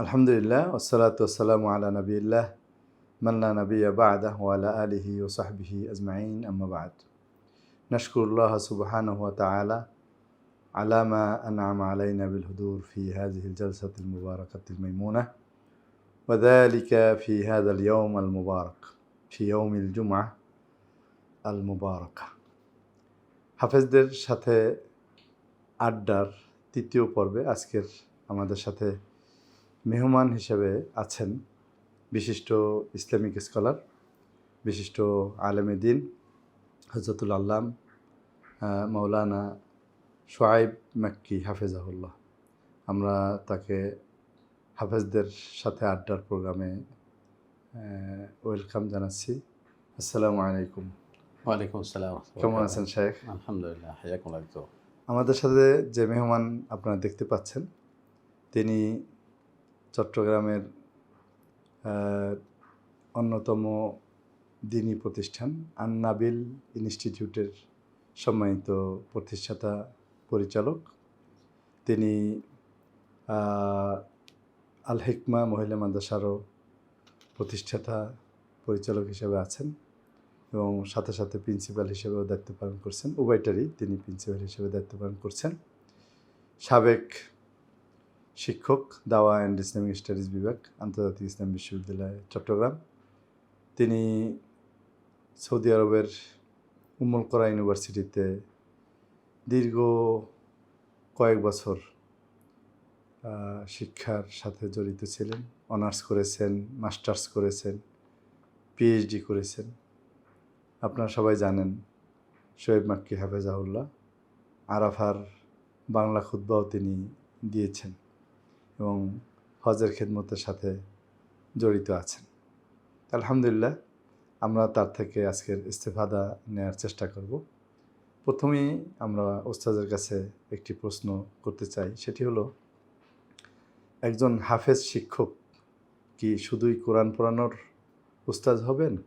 আলহামদুলিল্লাহ ওসালাত ওসালাম আলা নবীল্লাহ মাল্লা নবী বাদাহ ওয়ালা আলিহি ও সাহবিহি আজমাইন আম্মাবাদ নশকুরুল্লাহ সুবহানাহু ওয়া তাআলা على ما أنعم علينا بالهدور في هذه الجلسة المباركة الميمونة وذلك في هذا اليوم المبارك في يوم الجمعة المباركة হাফেজদের সাথে আড্ডার তৃতীয় পর্বে আজকের আমাদের সাথে মেহমান হিসেবে আছেন বিশিষ্ট ইসলামিক স্কলার বিশিষ্ট আলেমে দিন হজরতুল আল্লাম মৌলানা সোয়াইব মাক্কি হাফেজাহুল্লাহ। আমরা তাকে হাফেজদের সাথে আড্ডার প্রোগ্রামে ওয়েলকাম জানাচ্ছি। আসসালামু আলাইকুম। ওয়ালাইকুম আসসালাম। কেমন আছেন শেখ? আলহামদুলিল্লাহ আমাদের সাথে যে মেহমান আপনারা দেখতে পাচ্ছেন তিনি চট্টগ্রামের অন্যতম দিনী প্রতিষ্ঠান আন্নাবিল ইনস্টিটিউটের সম্মানিত প্রতিষ্ঠাতা পরিচালক। তিনি আল হিকমা মহিলা মাদ্রাসারও প্রতিষ্ঠাতা পরিচালক হিসেবে আছেন এবং সাথে সাথে প্রিন্সিপাল হিসেবেও দায়িত্ব পালন করছেন। উভয়টারই তিনি প্রিন্সিপাল হিসেবে দায়িত্ব পালন করছেন। সাবেক শিক্ষক দাওয়া অ্যান্ড ইসলামিক স্টাডিজ বিভাগ, আন্তর্জাতিক ইসলাম বিশ্ববিদ্যালয়, চট্টগ্রাম। তিনি সৌদি আরবের উম্মুল করা ইউনিভার্সিটিতে দীর্ঘ কয়েক বছর শিক্ষার সাথে জড়িত ছিলেন, অনার্স করেছেন, মাস্টার্স করেছেন পিএইচডি করেছেন। আপনারা সবাই জানেন, শোয়েব মাক্কি হাফেজাউল্লাহ আরাফার বাংলা খুদ্বাও তিনি দিয়েছেন। এবং হজের খেদমতের সাথে জড়িত আছেন। আলহামদুলিল্লাহ, আমরা তার থেকে আজকের ইস্তেফাদা নেওয়ার চেষ্টা করব। প্রথমেই আমরা ওস্তাদের কাছে একটি প্রশ্ন করতে চাই, সেটি হলো, একজন হাফেজ শিক্ষক কি শুধুই কোরআন পড়ানোর উস্তাদ হবেন,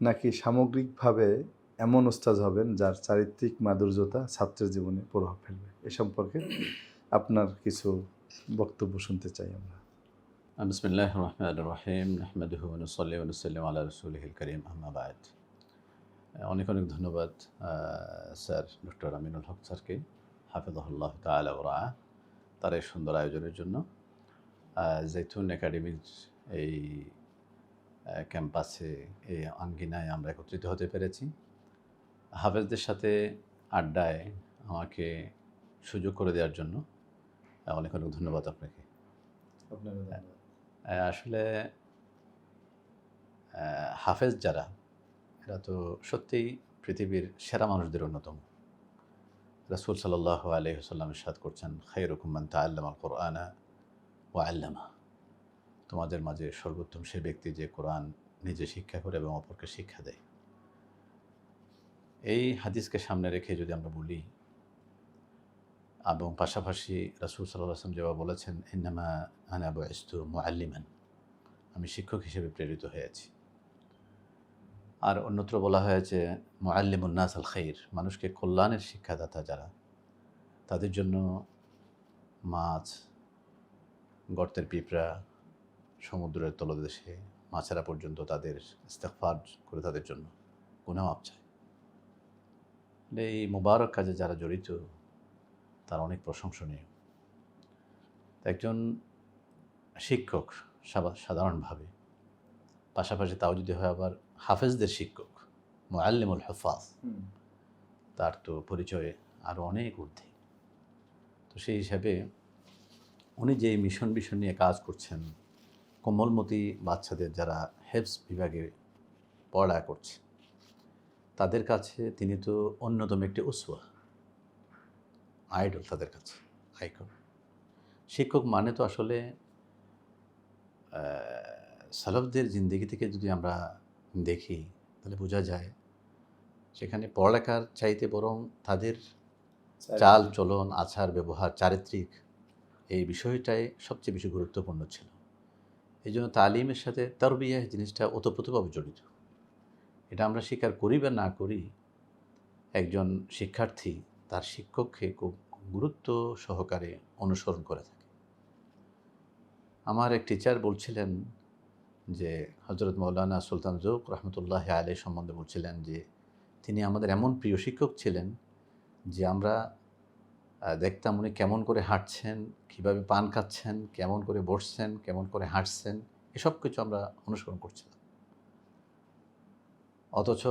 নাকি সামগ্রিকভাবে এমন উস্তাদ হবেন যার চারিত্রিক মাধুর্যতা ছাত্রের জীবনে প্রভাব ফেলবে? এ সম্পর্কে আপনার কিছু বক্তব্য শুনতে চাই আমরা। বিসমিল্লাহ রহমান রহিম, নাহমাদুহু নসল্লি ওনসাল্লিম আল্লাহ রসুলহিল করিম আহমাবাদ অনেক অনেক ধন্যবাদ স্যার ডক্টর আমিনুল হক স্যারকে, হাফিজাহুল্লাহ তালা তার এই সুন্দর আয়োজনের জন্য। জৈতুন একাডেমির এই ক্যাম্পাসে, এই আঙ্গিনায় আমরা একত্রিত হতে পেরেছি। হাফেজদের সাথে আড্ডায় আমাকে সুযোগ করে দেওয়ার জন্য অনেক অনেক ধন্যবাদ আপনাকে। আসলে হাফেজ যারা এরা তো সত্যিই পৃথিবীর সেরা মানুষদের অন্যতম। রাসুল সাল্লাহ আলহিহাল্লাম সাদ করছেন খাইরুকুম্মান তা আল্লামা কোরআনা ও আল্লামা। তোমাদের মাঝে সর্বোত্তম সে ব্যক্তি যে কোরআন নিজে শিক্ষা করে এবং অপরকে শিক্ষা দেয়। এই হাদিসকে সামনে রেখে যদি আমরা বলি এবং পাশাপাশি রাসুল সাল্লাহ আসলাম যেভাবে বলেছেন, ইন্নামা আনাবু ইস্তু মুআল্লিমান আমি শিক্ষক হিসেবে প্রেরিত হয়েছি। আর অন্যত্র বলা হয়েছে মুআল্লিমুন্নাস আল খাইর মানুষকে কল্যাণের শিক্ষাদাতা যারা, তাদের জন্য মাছ, গর্তের পিঁপড়া, সমুদ্রের তলদেশে মাছেরা পর্যন্ত তাদের ইস্তেকফার করে তাদের জন্য গুনামাপ চায়। এই মুবারক কাজে যারা জড়িত তার অনেক প্রশংসনীয়। একজন শিক্ষক সাধারণভাবে। পাশাপাশি তাও যদি হয় আবার হাফেজদের শিক্ষক মোয়াল্লিমুল হফাজ। তার তো পরিচয় আরও অনেক ঊর্ধ্বে। তো সেই হিসাবে উনি যে মিশন মিশন নিয়ে কাজ করছেন কোমলমতি বাচ্চাদের যারা হেফস বিভাগে পড়া করছে তাদের কাছে তিনি তো অন্যতম একটি উসওয়া আইডল তাদের কাছে আইকন। শিক্ষক মানে তো আসলে সালফদের জিন্দিগি থেকে যদি আমরা দেখি তাহলে বোঝা যায় সেখানে পড়ালেখার চাইতে বরং তাদের চাল চলন আচার ব্যবহার চারিত্রিক এই বিষয়টাই সবচেয়ে বেশি গুরুত্বপূর্ণ ছিল। এই জন্য তালিমের সাথে তরবিয়া জিনিসটা ওতপ্রোতভাবে জড়িত। এটা আমরা স্বীকার করি বা না করি একজন শিক্ষার্থী তার শিক্ষককে খুব গুরুত্ব সহকারে অনুসরণ করে থাকে। আমার এক টিচার বলছিলেন যে হজরত মৌলানা সুলতান জুক রহমতুল্লাহ আলী সম্বন্ধে বলছিলেন যে, তিনি আমাদের এমন প্রিয় শিক্ষক ছিলেন যে, আমরা দেখতাম উনি কেমন করে হাঁটছেন, কীভাবে পান খাচ্ছেন, কেমন করে বসছেন, কেমন করে হাঁটছেন, এসব কিছু আমরা অনুসরণ করছিলাম। অথচ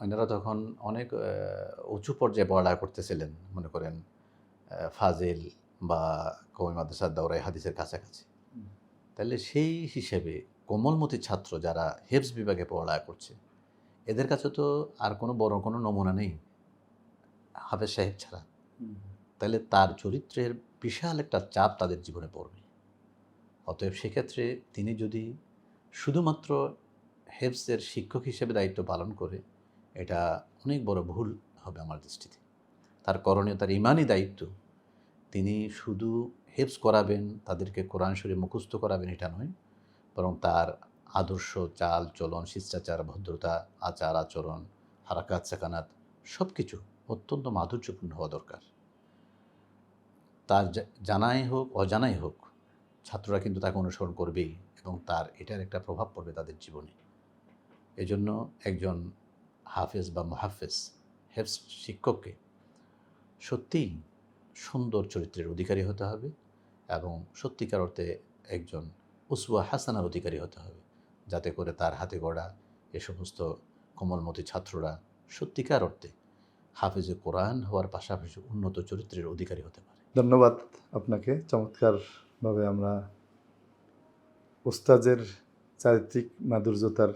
ওনারা তখন অনেক উঁচু পর্যায়ে পড়ালেখা করতেছিলেন মনে করেন ফাজিল বা কমি মাদ্রাসার দৌড়াই হাদিসের কাছাকাছি। তাহলে সেই হিসেবে কোমলমতি ছাত্র যারা হেফস বিভাগে পড়ালেখা করছে এদের কাছে তো আর কোনো বড় কোনো নমুনা নেই হাফেজ সাহেব ছাড়া। তাহলে তার চরিত্রের বিশাল একটা চাপ তাদের জীবনে পড়বে। অতএব সেক্ষেত্রে তিনি যদি শুধুমাত্র হেফসের শিক্ষক হিসেবে দায়িত্ব পালন করে এটা অনেক বড় ভুল হবে আমার দৃষ্টিতে। তার করণীয়, তার ইমানই দায়িত্ব। তিনি শুধু হেফস করাবেন, তাদেরকে কোরআন শরীফ মুখস্থ করাবেন এটা নয়, বরং তার আদর্শ, চাল, চলন, শিষ্টাচার, ভদ্রতা, আচার, আচরণ, হারাকাত, সাকানাত সব কিছু অত্যন্ত মাধুর্যপূর্ণ হওয়া দরকার। তার জানাই হোক, অজানাই হোক, ছাত্ররা কিন্তু তাকে অনুসরণ করবেই এবং তার এটার একটা প্রভাব পড়বে তাদের জীবনে। এজন্য একজন হাফেজ বা মুহাফেজ হেফস শিক্ষককে সত্যিই সুন্দর চরিত্রের অধিকারী হতে হবে এবং সত্যিকার অর্থে একজন উসুয়া হাসানার অধিকারী হতে হবে। যাতে করে তার হাতে গড়া এ সমস্ত কোমলমতি ছাত্ররা সত্যিকার অর্থে হাফেজে কোরআন হওয়ার পাশাপাশি উন্নত চরিত্রের অধিকারী হতে পারে। ধন্যবাদ আপনাকে। চমৎকারভাবে আমরা ওস্তাজের চারিত্রিক মাধুর্যতার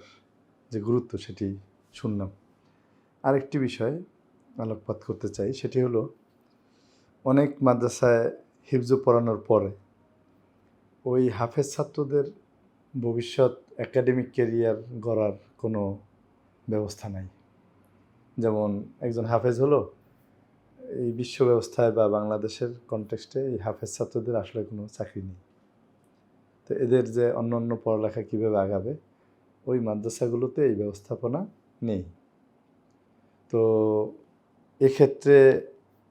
যে গুরুত্ব সেটি শুনলাম। আরেকটি বিষয় আলোকপাত করতে চাই, সেটি হলো অনেক মাদ্রাসায় হিফজ পড়ানোর পরে ওই হাফেজ ছাত্রদের ভবিষ্যৎ একাডেমিক ক্যারিয়ার গড়ার কোনো ব্যবস্থা নাই। যেমন একজন হাফেজ হলো, এই বিশ্ব ব্যবস্থায় বা বাংলাদেশের কনটেক্সটে এই হাফেজ ছাত্রদের আসলে কোনো চাকরি নেই। তো এদের যে অন্য অন্য পড়ালেখা কীভাবে আগাবে, ওই মাদ্রাসাগুলোতে এই ব্যবস্থাপনা নেই। তো এক্ষেত্রে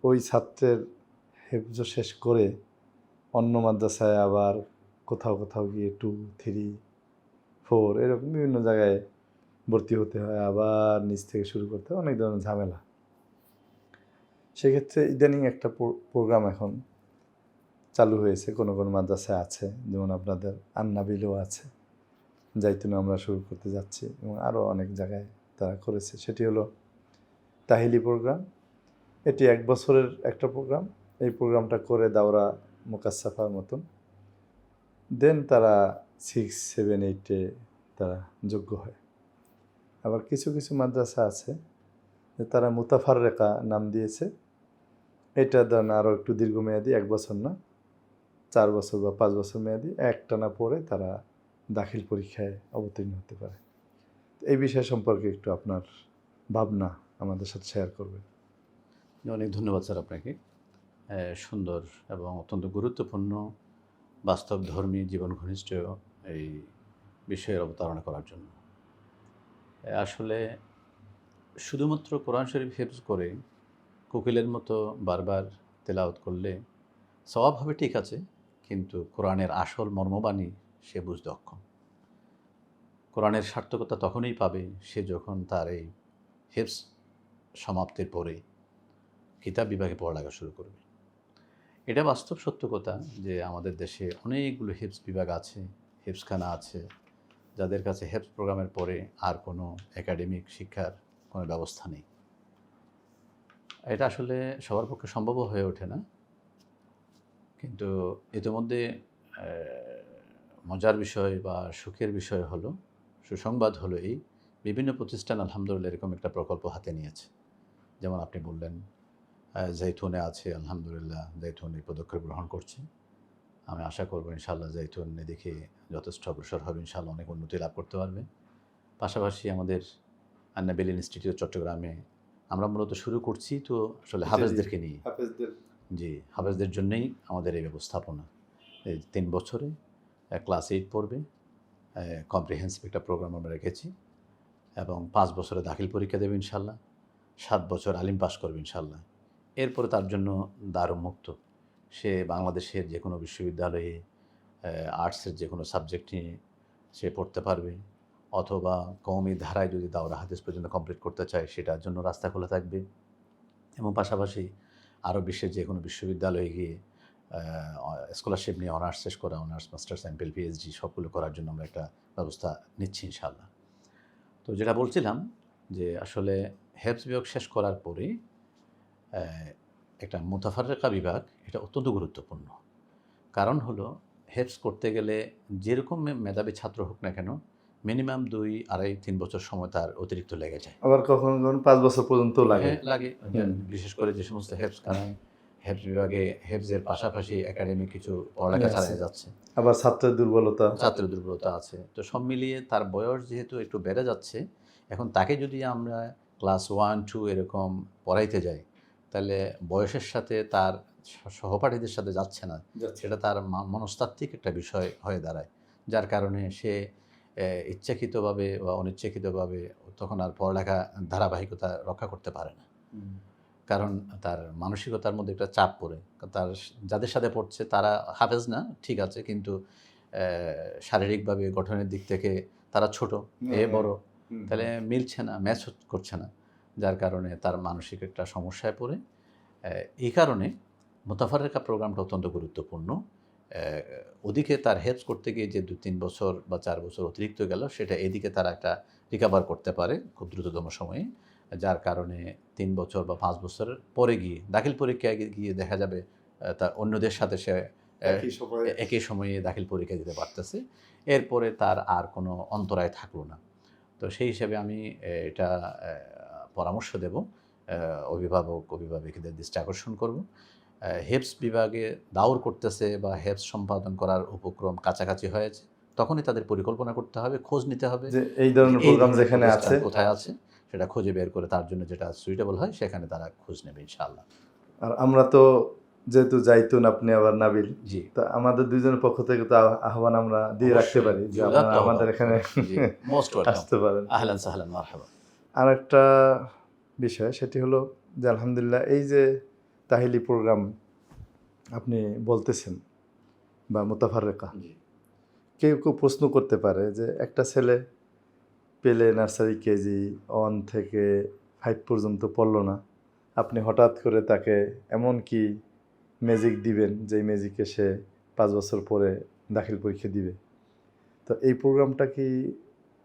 ওই ছাত্রের হেফজ শেষ করে অন্য মাদ্রাসায় আবার কোথাও কোথাও গিয়ে টু থ্রি ফোর এরকম বিভিন্ন জায়গায় ভর্তি হতে হয়, আবার নিচ থেকে শুরু করতে হয়, অনেক ধরনের ঝামেলা। সেক্ষেত্রে ইদানিং একটা প্রোগ্রাম এখন চালু হয়েছে, কোনো কোনো মাদ্রাসায় আছে, যেমন আপনাদের আন্নাবিলও আছে, যাইতুনে আমরা শুরু করতে যাচ্ছি, এবং আরও অনেক জায়গায় তারা করেছে। সেটি হলো তাহিলি প্রোগ্রাম। এটি এক বছরের একটা প্রোগ্রাম। এই প্রোগ্রামটা করে দাওরা মোকাসাফার মতন। দেন তারা সিক্স সেভেন এইটে তারা যোগ্য হয়। আবার কিছু কিছু মাদ্রাসা আছে যে তারা মুতাফার রেখা নাম দিয়েছে। এটা দেন আরও একটু দীর্ঘমেয়াদী, এক বছর না, চার বছর বা পাঁচ বছর মেয়াদি, একটানা পরে তারা দাখিল পরীক্ষায় অবতীর্ণ হতে পারে। এই বিষয় সম্পর্কে একটু আপনার ভাবনা। আমাদের সাথে শেয়ার করবেন অনেক ধন্যবাদ স্যার আপনাকে। সুন্দর এবং অত্যন্ত গুরুত্বপূর্ণ বাস্তব ধর্মী জীবন ঘনিষ্ঠ এই বিষয়ের অবতারণা করার জন্য। আসলে শুধুমাত্র কোরআন শরীফ হেফজ করে কোকিলের মতো বারবার তেলাওয়াত করলে স্বভাব হবে ঠিক আছে, কিন্তু কোরআনের আসল মর্মবাণী সে বুঝতে অক্ষম। কোরআনের সার্থকতা তখনই পাবে সে যখন তার এই হেফস সমাপ্তির পরে কিতাব বিভাগে পড়ালেখা শুরু করবে। এটা বাস্তব সত্য কথা যে আমাদের দেশে অনেকগুলো হেপস বিভাগ আছে হেপসখানা আছে, যাদের কাছে হেপস প্রোগ্রামের পরে আর কোনো একাডেমিক শিক্ষার কোনো ব্যবস্থা নেই। এটা আসলে সবার পক্ষে সম্ভব হয়ে ওঠে না। কিন্তু ইতিমধ্যে মজার বিষয় বা সুখের বিষয় হলো, সুসংবাদ হলো এই, বিভিন্ন প্রতিষ্ঠান আলহামদুলিল্লাহ এরকম একটা প্রকল্প হাতে নিয়েছে। যেমন আপনি বললেন জৈতুনে আছে আলহামদুলিল্লাহ জৈতুন এই পদক্ষেপ গ্রহণ করছে। আমি আশা করব ইনশাল্লাহ জৈতুন দেখে যথেষ্ট অগ্রসর হবে ইনশাল্লাহ অনেক উন্নতি লাভ করতে পারবে। পাশাপাশি আমাদের আন্নাবেল ইনস্টিটিউট চট্টগ্রামে আমরা মূলত শুরু করছি তো আসলে। হাফেজদেরকে নিয়ে। হাফেজদের। জি হাফেজদের জন্যই আমাদের এই ব্যবস্থাপনা। এই তিন বছরে ক্লাস এইট পড়বে কম্প্রিহেন্সিভ একটা প্রোগ্রাম আমরা রেখেছি এবং পাঁচ বছরে দাখিল পরীক্ষা দেবে ইনশাল্লাহ সাত বছর আলিম পাস করবে ইনশাল্লাহ এরপরে তার জন্য দ্বার মুক্ত। সে বাংলাদেশের যে কোনো বিশ্ববিদ্যালয়ে আর্টসের যে কোনো সাবজেক্ট নিয়ে সে পড়তে পারবে। অথবা কওমি ধারায় যদি দাওরা হাদিস পর্যন্ত কমপ্লিট করতে চায়, সেটার জন্য রাস্তা খোলা থাকবে। এবং পাশাপাশি আরও বিশ্বের যে কোনো বিশ্ববিদ্যালয়ে গিয়ে স্কলারশিপ নিয়ে অনার্স শেষ করা অনার্স মাস্টার্স এমপিএল পিএইচডি সবগুলো করার জন্য আমরা একটা ব্যবস্থা নিচ্ছি ইনশাল্লাহ তো যেটা বলছিলাম যে আসলে হেফস বিভাগ শেষ করার পরে একটা মুতাফারেকা বিভাগ এটা অত্যন্ত গুরুত্বপূর্ণ। কারণ হলো হেফস করতে গেলে যেরকম মেধাবী ছাত্র হোক না কেন মিনিমাম দুই আড়াই তিন বছর সময় তার অতিরিক্ত লেগে যায়। আবার কখনো কখনো পাঁচ বছর পর্যন্ত লাগে। হ্যাঁ, লাগে। বিশেষ করে যে সমস্ত হেফস কানায় হেফস বিভাগে হেফজের পাশাপাশি একাডেমিক কিছু পড়ালেখা চালিয়ে যাচ্ছে। আবার ছাত্রের দুর্বলতা। ছাত্রের দুর্বলতা আছে। তো সব মিলিয়ে তার বয়স যেহেতু একটু বেড়ে যাচ্ছে এখন তাকে যদি আমরা ক্লাস ওয়ান টু এরকম পড়াইতে যাই তাহলে বয়সের সাথে তার সহপাঠীদের সাথে যাচ্ছে না। সেটা তার মনস্তাত্ত্বিক একটা বিষয় হয়ে দাঁড়ায় যার কারণে সে ইচ্ছাকৃতভাবে বা অনিচ্ছাকৃতভাবে তখন আর পড়ালেখা ধারাবাহিকতা রক্ষা করতে পারে না। কারণ তার মানসিকতার মধ্যে একটা চাপ পড়ে। তার যাদের সাথে পড়ছে তারা হাফেজ না ঠিক আছে কিন্তু শারীরিকভাবে গঠনের দিক থেকে তারা ছোট এ বড় তাহলে মিলছে না ম্যাচ করছে না। যার কারণে তার মানসিক একটা সমস্যায় পড়ে। এই কারণে মোতাফারেকা প্রোগ্রামটা অত্যন্ত গুরুত্বপূর্ণ। ওদিকে তার হেল্প করতে গিয়ে যে দু তিন বছর বা চার বছর অতিরিক্ত গেল সেটা এদিকে তারা একটা রিকাভার করতে পারে খুব দ্রুততম সময়ে। যার কারণে তিন বছর বা পাঁচ বছরের পরে গিয়ে দাখিল পরীক্ষায় গিয়ে- দেখা যাবে তার অন্যদের সাথে সে একই সময়ে দাখিল পরীক্ষা দিতে পারতেছে। এরপরে তার আর কোনো অন্তরায় থাকল না। তো সেই হিসেবে আমি এটা পরামর্শ দেব। অভিভাবক অভিভাবকদের দৃষ্টি আকর্ষণ করব। হেপস বিভাগে দাউর করতেছে বা হেপস সম্পাদন করার উপক্রম কাছাকাছি হয়েছে তখনই তাদের পরিকল্পনা করতে হবে খোঁজ নিতে হবে। যে এই ধরনের প্রোগ্রাম যেখানে আছে। কোথায় আছে সেটা খুঁজে বের করে তার জন্য যেটা সুইটেবল হয় সেখানে তারা খোঁজ নেবে ইনশাআল্লাহ। আর আমরা তো যেহেতু যাইতুন আপনি আবার নাবিল জি। তা আমাদের দুজনের পক্ষ থেকে তো আহ্বান আমরা দিয়ে রাখতে পারি যে আপনারা আমাদের এখানে আসতে পারেন। আহলান সাহলান মারহাবা। আর একটা বিষয় সেটি হলো যে আলহামদুলিল্লাহ এই যে তাহিলি প্রোগ্রাম আপনি বলতেছেন বা মোতাফার রেখা জি। কেউ কেউ প্রশ্ন করতে পারে যে একটা ছেলে পেলে নার্সারি কেজি ওয়ান থেকে ফাইভ পর্যন্ত পড়ল না আপনি হঠাৎ করে তাকে এমন কি ম্যাজিক দিবেন যেই ম্যাজিকে সে পাঁচ বছর পরে দাখিল পরীক্ষা দিবে। তো এই প্রোগ্রামটা কি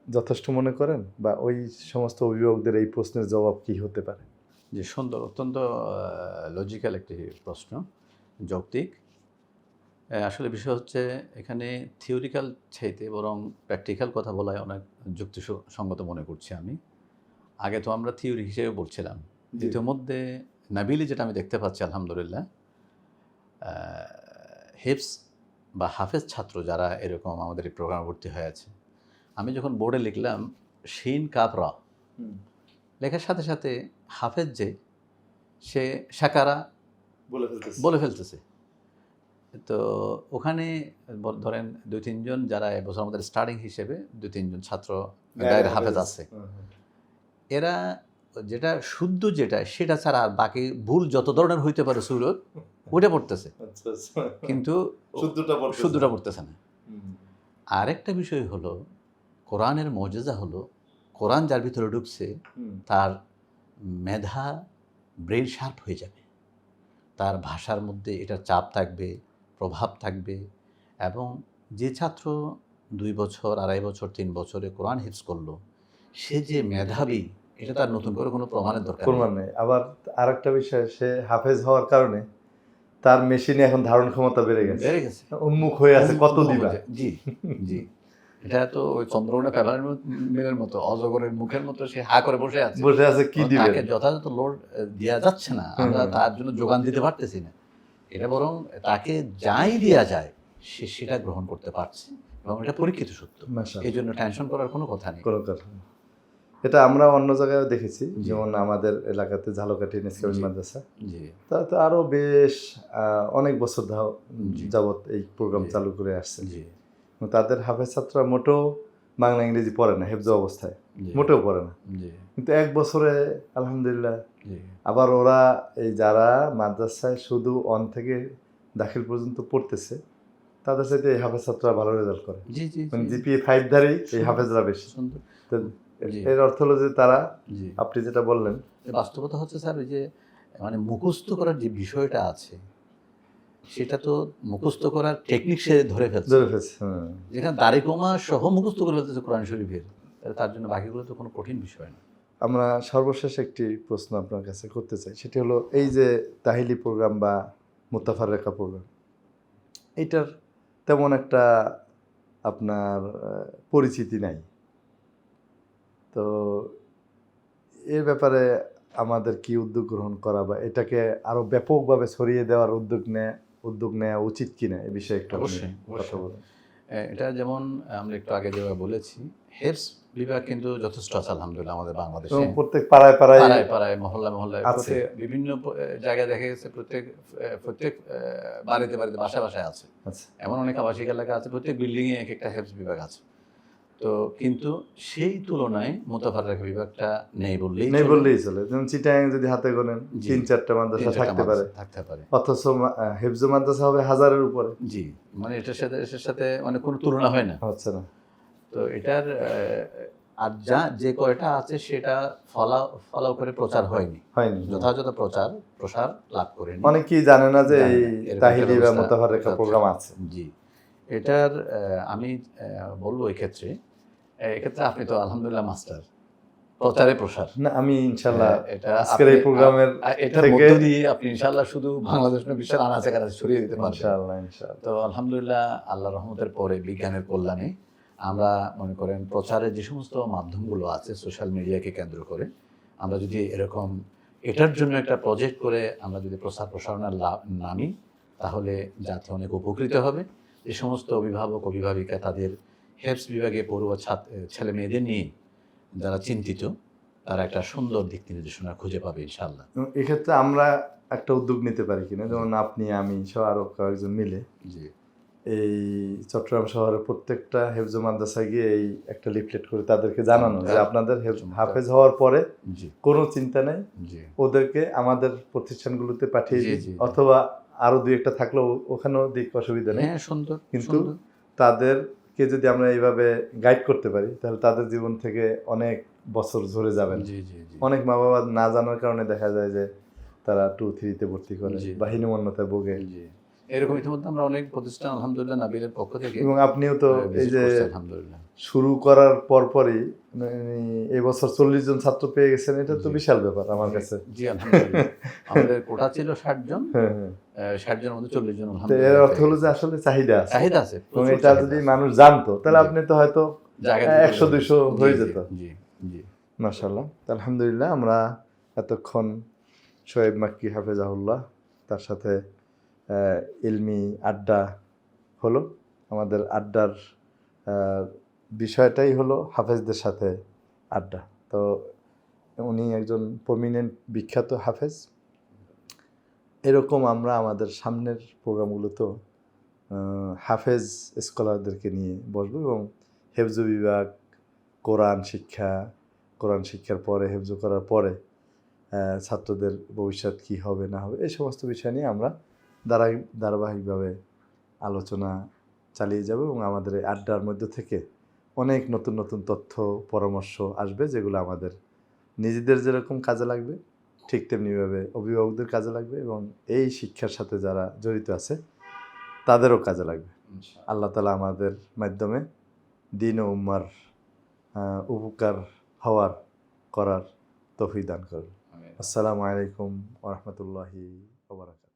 যথেষ্ট মনে করেন? বা ওই সমস্ত অভিভাবকদের এই প্রশ্নের জবাব কি হতে পারে? যে সুন্দর অত্যন্ত লজিক্যাল একটি প্রশ্ন যৌক্তিক। আসলে বিষয় হচ্ছে এখানে থিওরিক্যাল চাইতে বরং প্র্যাকটিক্যাল কথা বলায় অনেক যুক্তিসঙ্গত মনে করছি আমি। আগে তো আমরা থিওরি হিসেবে বলছিলাম। দ্বিতীয় মধ্যে নাবিলি যেটা আমি দেখতে পাচ্ছি আলহামদুলিল্লাহ হিপস বা হাফেজ ছাত্র যারা এরকম আমাদের এই প্রোগ্রামে ভর্তি হয়েছে আমি যখন বোর্ডে লিখলাম শিন কাপরা লেখার সাথে সাথে হাফেজ যে সে সাকারা বলে ফেলতেছি। বলে ফেলতেছে। তো ওখানে ধরেন দুই তিনজন যারা এবছর আমাদের স্টার্টিং হিসেবে দুই তিনজন ছাত্র গায়ের হাফেজ আছে। এরা যেটা শুদ্ধ যেটা সেটা ছাড়া আর বাকি ভুল যত ধরনের হইতে পারে সুরত ওটা পড়তেছে। আচ্ছা আচ্ছা। কিন্তু শুদ্ধটা পড়তেছে। না। আরেকটা বিষয় হলো কোরআনের মজেজা হলো কোরআন যার ভিতরে ঢুকছে তার মেধা ব্রেন শার্প হয়ে যাবে। তার ভাষার মধ্যে এটার চাপ থাকবে প্রভাব থাকবে এবং যে ছাত্র দুই বছর আড়াই বছর তিন বছরে কোরআন হিফজ করল সে যে মেধাবী এটা তার নতুন করে কোনো প্রমাণের দরকার। প্রমাণ নেই। আবার আরেকটা বিষয় সে হাফেজ হওয়ার কারণে তার মেশিনে এখন ধারণ ক্ষমতা বেড়ে গেছে। বেড়ে গেছে। উন্মুখ হয়ে আছে কত দিবা? জি জি। এটা তো ওই চন্দ্রগ্রহণের ফেলার মিলের মতো অজগরের মুখের মতো সে হা করে বসে আছে। বসে আছে কি দিবে? তাকে যথাযথ লোড দেওয়া যাচ্ছে না। আমরা তার জন্য যোগান দিতে পারতেছি না। এটা বরং তাকে যাই দেওয়া যায় সে সেটা গ্রহণ করতে পারছে। এবং এটা পরীক্ষিত সত্য। এই জন্য টেনশন করার কোনো কথা নেই। কোনো কথা। এটা আমরা অন্য জায়গায় দেখেছি যেমন আমাদের এলাকাতে ঝালকাঠি নিসকাবিন মাদ্রাসা। তা তো আরও বেশ অনেক বছর। যাবত এই প্রোগ্রাম চালু করে আসছে। তাদের হাফেজ ছাত্ররা মোটেও বাংলা ইংরেজি পড়ে না হেফজ অবস্থায়। মোটেও পড়ে না। কিন্তু এক বছরে আলহামদুলিল্লাহ আবার ওরা এই যারা মাদ্রাসায় শুধু অন থেকে দাখিল পর্যন্ত পড়তেছে তাদের সাথে এই হাফেজ ছাত্ররা ভালো রেজাল্ট করে। জিপিএ ফাইভ ধারেই এই হাফেজরা বেশি। এর অর্থ হলো যে তারা আপনি যেটা বললেন। বাস্তবতা হচ্ছে স্যার ওই যে মানে মুখস্থ করার যে বিষয়টা আছে সেটা তো মুখস্থ করার টেকনিক সে ধরে ফেলছে। ধরে ফেলছে হ্যাঁ। যেখানে দাড়ি কমা সহ মুখস্থ করে ফেলতেছে কোরআন শরীফের তার জন্য বাকিগুলো তো কোনো কঠিন বিষয় না। আমরা সর্বশেষ একটি প্রশ্ন আপনার কাছে করতে চাই সেটি হলো এই যে তাহিলি প্রোগ্রাম বা মুতাফার রেখা প্রোগ্রাম এইটার তেমন একটা আপনার পরিচিতি নাই। তো এর ব্যাপারে আমাদের কি উদ্যোগ গ্রহণ করা বা এটাকে আরও ব্যাপকভাবে ছড়িয়ে দেওয়ার উদ্যোগ নেয় উদ্যোগ নেওয়া উচিত কিনা এ বিষয়ে একটু অবশ্যই, কথা বলুন। এটা যেমন আমরা একটু আগে যেভাবে বলেছি হেলস বিভাগ কিন্তু যথেষ্ট আছে আলহামদুলিল্লাহ আমাদের বাংলাদেশে। প্রত্যেক পাড়ায় পাড়ায় পাড়ায় পাড়ায় মহল্লা মহল্লায় আছে। বিভিন্ন জায়গায় দেখা গেছে প্রত্যেক এ, প্রত্যেক বাড়িতে বাড়িতে বাসায় বাসায় আছে। আচ্ছা। এমন অনেক আবাসিক এলাকা আছে প্রত্যেক বিল্ডিং এ এক একটা হেলথ বিভাগ আছে। তো কিন্তু সেই তুলনায় মোতাফার রেখা বিভাগটা নেই বললেই নেই বললেই চলে। যেমন চিটাং যদি হাতে গোনেন তিন চারটা মাদ্রাসা থাকতে পারে। থাকতে পারে। অথচ হেফজু মাদ্রাসা হবে হাজারের উপরে। জি মানে এটার সাথে এটার সাথে মানে কোনো তুলনা হয় না। হচ্ছে না তো এটার আর যা যে কয়টা আছে সেটা ফলা ফলাও করে প্রচার হয়নি। হয়নি। যথাযথ প্রচার প্রসার লাভ করেনি। অনেকেই জানে না যে এই তাহিলি বা রেখা প্রোগ্রাম আছে। জি এটার আমি বলব এক্ষেত্রে এক্ষেত্রে আপনি তো আলহামদুলিল্লাহ মাস্টার প্রচারে প্রসার। না আমি ইনশাল্লাহ এটা আজকের এই আপনি- প্রোগ্রামের থেকে- মধ্য দিয়ে আপনি ইনশাআল্লাহ শুধু বাংলাদেশ নয় বিশ্বের আনাচে কানাচে ছড়িয়ে দিতে পারবেন। ইনশাআল্লাহ ইনশাআল্লাহ। তো আলহামদুলিল্লাহ আল্লাহ রহমতের পরে বিজ্ঞানের কল্যাণে আমরা মনে করেন প্রচারের যে সমস্ত মাধ্যমগুলো আছে সোশ্যাল মিডিয়াকে কেন্দ্র করে আমরা যদি এরকম এটার জন্য একটা প্রজেক্ট করে আমরা যদি প্রচার প্রসারণার নামি তাহলে জাতি অনেক উপকৃত হবে। যে সমস্ত অভিভাবক অভিভাবিকা তাদের হেলথ বিভাগে পড়ুয়া ছাত্র ছেলে মেয়েদের নিয়ে যারা চিন্তিত তারা একটা সুন্দর দিক নির্দেশনা খুঁজে পাবে ইনশাল্লাহ এক্ষেত্রে আমরা একটা উদ্যোগ নিতে পারি কিনা যেমন আপনি আমি সহ আরও কয়েকজন মিলে জি। এই চট্টগ্রাম শহরের প্রত্যেকটা হেফজু মাদ্রাসা গিয়ে এই একটা লিফলেট করে তাদেরকে জানানো যে আপনাদের হেফ- হাফেজ হওয়ার পরে কোনো চিন্তা নেই ওদেরকে আমাদের প্রতিষ্ঠানগুলোতে পাঠিয়ে জি। অথবা আরও দুই একটা থাকলেও ওখানেও দিক অসুবিধা নেই। হ্যাঁ সুন্দর কিন্তু সুন্দর। তাদেরকে যদি আমরা এইভাবে গাইড করতে পারি তাহলে তাদের জীবন থেকে অনেক বছর ঝরে যাবেন। জি জি জি। অনেক মা বাবা না জানার কারণে দেখা যায় যে তারা টু থ্রিতে ভর্তি করে বাহিনী বা হীনমন্যতায় ভোগে। এরকম ইতিমধ্যে আমরা অনেক প্রতিষ্ঠান আলহামদুলিল্লাহ নাবিলের পক্ষ থেকে এবং আপনিও তো এই যে আলহামদুলিল্লাহ। শুরু করার পরপরই এই বছর চল্লিশ জন ছাত্র পেয়ে গেছেন এটা তো। বিশাল ব্যাপার আমার কাছে। জি আমাদের কোটা ছিল ষাট জন হ্যাঁ হ্যাঁ। ষাট জনের মধ্যে চল্লিশ জন এর অর্থ হলো যে আসলে চাহিদা আছে। চাহিদা আছে এবং এটা যদি মানুষ জানতো তাহলে আপনি তো হয়তো একশো। দুইশো হয়ে যেত। জি জি। মাশাল্লাহ আলহামদুলিল্লাহ আমরা এতক্ষণ শোয়েব মাক্কি হাফেজাহুল্লাহ তার সাথে ইলমি আড্ডা হলো। আমাদের আড্ডার বিষয়টাই হলো হাফেজদের সাথে আড্ডা। তো উনি একজন প্রমিনেন্ট বিখ্যাত হাফেজ। এরকম আমরা আমাদের সামনের প্রোগ্রামগুলোতেও হাফেজ স্কলারদেরকে নিয়ে বসবো এবং হেফজু বিভাগ, কোরআন শিক্ষা, কোরআন শিক্ষার পরে, হেফজু করার পরে ছাত্রদের ভবিষ্যৎ কি হবে, না হবে, এই সমস্ত বিষয় নিয়ে আমরা ধারাই ধারাবাহিকভাবে আলোচনা চালিয়ে যাব এবং আমাদের এই আড্ডার মধ্য থেকে অনেক নতুন নতুন তথ্য পরামর্শ আসবে যেগুলো আমাদের নিজেদের যেরকম কাজে লাগবে ঠিক তেমনিভাবে অভিভাবকদের কাজে লাগবে এবং এই শিক্ষার সাথে যারা জড়িত আছে তাদেরও কাজে লাগবে। আল্লাহ তালা আমাদের মাধ্যমে দিন ও উম্মার উপকার হওয়ার করার তফি দান করুন। আসসালামু আলাইকুম ওরহমতুল্লাহি ওবরাকাত